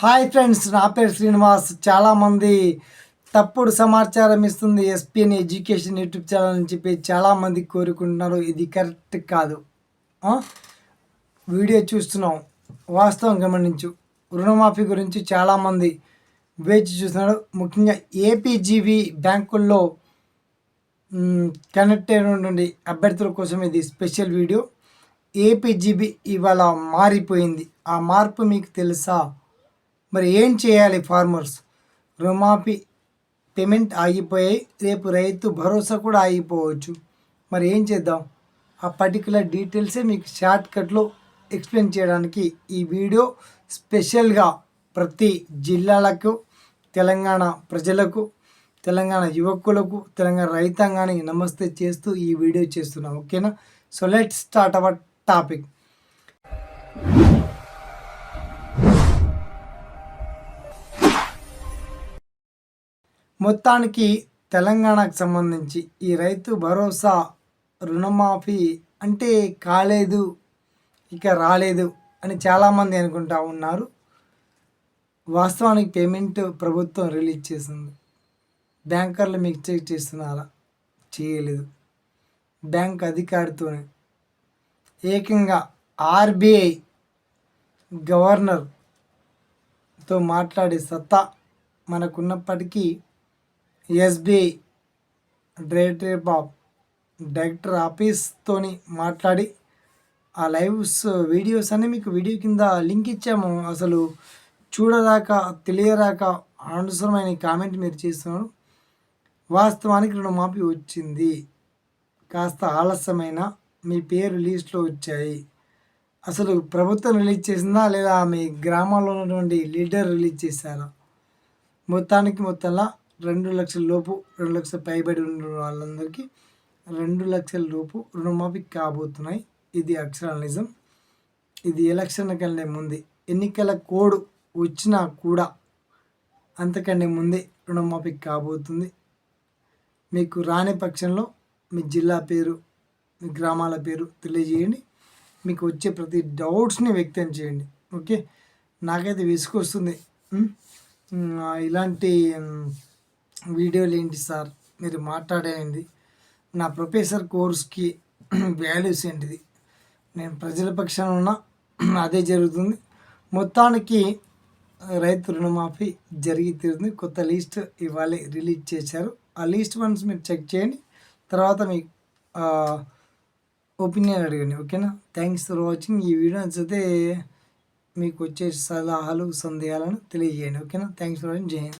Hi friends నా పేరు శ్రీనివాస్. చాలామంది తప్పుడు సమాచారం ఇస్తుంది ఎస్పీఎన్ ఎడ్యుకేషన్ యూట్యూబ్ ఛానల్ అని చెప్పి చాలామంది కోరుకుంటున్నారు. ఇది కరెక్ట్ కాదు. వీడియో చూస్తున్నాం. వాస్తవం గమనించు. రుణమాఫీ గురించి చాలామంది వేచి చూస్తున్నారు. ముఖ్యంగా ఏపీజీవి బ్యాంకుల్లో కనెక్ట్ అయినటువంటి అభ్యర్థుల కోసం ఇది స్పెషల్ వీడియో. ఏపీజీబీ ఇవాళ మారిపోయింది. ఆ మార్పు మీకు తెలుసా? మరి ఏం చేయాలి ఫార్మర్స్? రుణమాఫీ పేమెంట్ ఆగిపోయాయి. రేపు రైతు భరోసా కూడా ఆగిపోవచ్చు. మరి ఏం చేద్దాం? ఆ పర్టికులర్ డీటెయిల్సే మీకు షార్ట్ కట్లో ఎక్స్ప్లెయిన్ చేయడానికి ఈ వీడియో స్పెషల్గా ప్రతి జిల్లాలకు తెలంగాణ ప్రజలకు తెలంగాణ యువకులకు తెలంగాణ రైతాంగానికి నమస్తే చేస్తూ ఈ వీడియో చేస్తున్నాం. ఓకేనా? So let start our topic మొత్తానికి తెలంగాణకు సంబంధించి ఈ రైతు భరోసా రుణమాఫీ అంటే కాలేదు ఇక రాలేదు అని చాలామంది అనుకుంటా ఉన్నారు. వాస్తవానికి పేమెంట్ ప్రభుత్వం రిలీజ్ చేసింది. బ్యాంకర్లు మీకు చెక్ చేస్తున్నారా? చేయలేదు. బ్యాంక్ అధికారితోనే. ఏకంగా ఆర్బీఐ గవర్నర్తో మాట్లాడే సత్తా మనకున్నప్పటికీ ఎస్బీఐ డైరెక్టర్ ఆఫ్ డైరెక్టర్ ఆఫీస్తోని మాట్లాడి ఆ లైవ్స్ వీడియోస్ అన్ని మీకు వీడియో కింద లింక్ ఇచ్చాము. అసలు చూడరాక తెలియరాక అనవసరమైన కామెంట్ మీరు చేస్తున్నారు. వాస్తవానికి రుణమాఫీ వచ్చింది. కాస్త ఆలస్యమైన మీ పేరు లిస్ట్లో వచ్చాయి. అసలు ప్రభుత్వం రిలీజ్ చేసిందా లేదా మీ గ్రామాల్లో ఉన్నటువంటి లీడర్ రిలీజ్ చేశారా? మొత్తానికి మొత్తంలో రెండు లక్షల లోపు రెండు లక్షల పైబడి ఉన్న వాళ్ళందరికీ రెండు లక్షల లోపు రుణమాఫీ కాబోతున్నాయి. ఇది అక్షరాల నిజం ఇది ఎలక్షన్ కంటే ముందే ఎన్నికల కోడ్ వచ్చినా కూడా అంతకంటే ముందే రుణమాఫీ కాబోతుంది. మీకు రాని పక్షంలో మీ జిల్లా పేరు మీ గ్రామాల పేరు తెలియజేయండి. మీకు వచ్చే ప్రతి డౌట్స్ని వ్యక్తం చేయండి. ఓకే? నాకైతే విసుకొస్తుంది ఇలాంటి వీడియోలు ఏంటి సార్? మీరు మాట్లాడేయండి. నా ప్రొఫెసర్ కోర్స్కి వాల్యూస్ ఏంటిది? నేను ప్రజల పక్షాన ఉన్నా అదే జరుగుతుంది. మొత్తానికి రైతు రుణమాఫీ జరిగి తీరుతుంది. కొత్త లిస్ట్ ఇవాళ రిలీజ్ చేశారు. ఆ లిస్ట్ వన్స్ మీరు చెక్ చేయండి. తర్వాత మీ ఒపీనియన్ అడగండి. ఓకేనా? Thanks for watching. ఈ వీడియో నచ్చితే మీకు వచ్చే సలహాలు సందేహాలను తెలియజేయండి. ఓకేనా? Thanks for watching. జై